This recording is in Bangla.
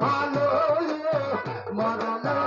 ভালো মরণ